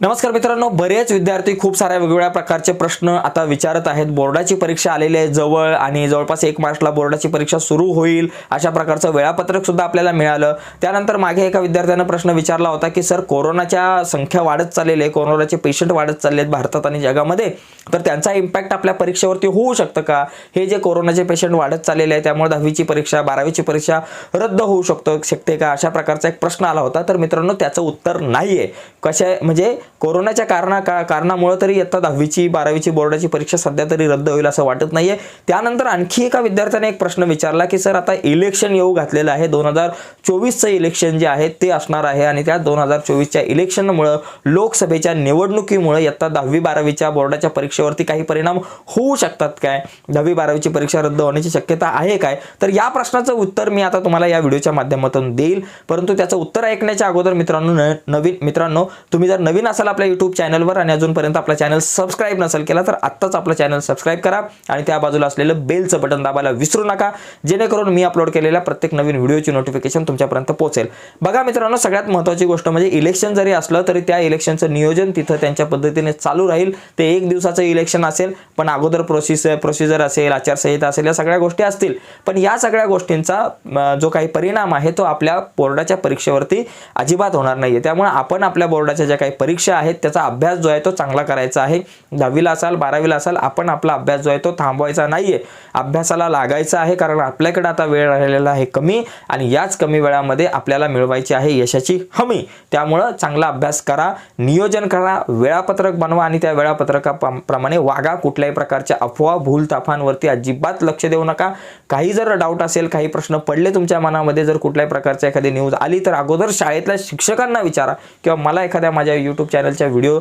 नमस्कार मित्रांनो बरेच विद्यार्थी खूप साऱ्या वेगवेगळ्या प्रकारचे प्रश्न आता विचारत आहेत. बोर्डाची परीक्षा आलेली आहे जवळ आणि जवळपास एक मार्चला बोर्डाची परीक्षा सुरू होईल अशा प्रकारचं वेळापत्रक सुद्धा आपल्याला मिळालं. त्यानंतर मागे एका विद्यार्थ्यानं प्रश्न विचारला होता की सर कोरोनाच्या संख्या वाढत चाललेली आहे कोरोनाचे पेशंट वाढत चालले आहेत भारतात आणि जगामध्ये तर त्यांचा इम्पॅक्ट आपल्या परीक्षेवरती होऊ शकतं का? हे जे कोरोनाचे पेशंट वाढत चाललेले आहे त्यामुळे दहावीची परीक्षा बारावीची परीक्षा रद्द होऊ शकतो शकते का? अशा प्रकारचा एक प्रश्न आला होता. तर मित्रांनो त्याचं उत्तर नाही आहे कशा म्हणजे कोरोनाच्या कारणा का कारणामुळे तरी इयत्ता दहावीची बारावीची बोर्डाची परीक्षा सध्या तरी रद्द होईल असं वाटत नाहीये. त्यानंतर आणखी एका विद्यार्थ्याने एक प्रश्न विचारला की सर आता इलेक्शन येऊ घातलेलं आहे. दोन हजार चोवीसचं इलेक्शन जे आहे ते असणार आहे आणि त्या दोन हजार चोवीसच्या इलेक्शनमुळं लोकसभेच्या निवडणुकीमुळे इयत्ता दहावी बारावीच्या बोर्डाच्या परीक्षेवरती काही परिणाम होऊ शकतात काय? दहावी बारावीची परीक्षा रद्द होण्याची शक्यता आहे काय? तर या प्रश्नाचं उत्तर मी आता तुम्हाला या व्हिडिओच्या माध्यमातून देईल. परंतु त्याचं उत्तर ऐकण्याच्या अगोदर मित्रांनो न- नवीन मित्रांनो तुम्ही जर नवीन असाल आपल्या यूट्यूब चॅनलवर आणि अजूनपर्यंत आपला चॅनल सबस्क्राईब नसेल केला तर आत्ताच आपलं चॅनल सबस्क्राईब करा आणि त्या बाजूला असलेलं बेलचं बटन दाबायला विसरू नका जेणेकरून मी अपलोड केलेल्या प्रत्येक नवीन व्हिडिओची नोटिफिकेशन तुमच्यापर्यंत पोहोचेल. बघा मित्रांनो सगळ्यात महत्त्वाची गोष्ट म्हणजे इलेक्शन जरी असलं तरी त्या इलेक्शनचं नियोजन तिथं त्यांच्या पद्धतीने चालू राहील. ते एक दिवसाचं इलेक्शन असेल पण अगोदर प्रोसिस प्रोसिजर असेल आचारसंहिता असेल या सगळ्या गोष्टी असतील. पण या सगळ्या गोष्टींचा जो काही परिणाम आहे तो आपल्या बोर्डाच्या परीक्षेवरती अजिबात होणार नाहीये. त्यामुळे आपण आपल्या बोर्डाच्या ज्या काही परीक्षा आहेत त्याचा अभ्यास जो आहे तो चांगला करायचा आहे. दहावीला असाल बारावीला असाल आपण आपला अभ्यास जो आहे तो थांबवायचा नाहीये. अभ्यासाला लागायचा आहे कारण आपल्याकडे आता वेळ राहिलेला आहे कमी आणि याच कमी वेळामध्ये आपल्याला मिळवायची आहे यशाची हमी. त्यामुळं चांगला अभ्यास करा नियोजन करा वेळापत्रक बनवा आणि त्या वेळापत्रकाप्रमाणे वागा. कुठल्याही प्रकारच्या अफवा भूल ताफांवरती अजिबात लक्ष देऊ नका. काही जर डाऊट असेल काही प्रश्न पडले तुमच्या मनामध्ये जर कुठल्याही प्रकारची एखादी न्यूज आली तर अगोदर शाळेतल्या शिक्षकांना विचारा किंवा मला एखाद्या माझ्या यूट्यूब चॅनल चॅनलच्या व्हिडिओ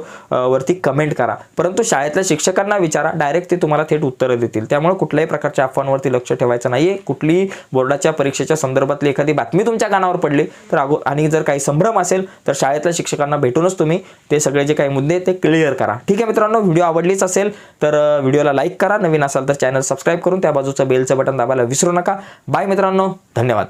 वरती कमेंट करा. परंतु शाळेतल्या शिक्षकांना विचारा डायरेक्ट ते तुम्हाला थेट उत्तरं देतील. त्यामुळे कुठल्याही प्रकारच्या अफवांवरती लक्ष ठेवायचं नाहीये. कुठलीही बोर्डाच्या परीक्षेच्या संदर्भातली एखादी बातमी तुमच्या कानावर पडली तर अगो आणि जर काही संभ्रम असेल तर शाळेतल्या शिक्षकांना भेटूनच तुम्ही ते सगळे जे काही मुद्दे ते क्लिअर करा. ठीक आहे मित्रांनो व्हिडिओ आवडलीच असेल तर व्हिडिओला लाईक करा. नवीन असाल तर चॅनल सबस्क्राईब करून त्या बाजूचं बेलचं बटन दाबायला विसरू नका. बाय मित्रांनो धन्यवाद.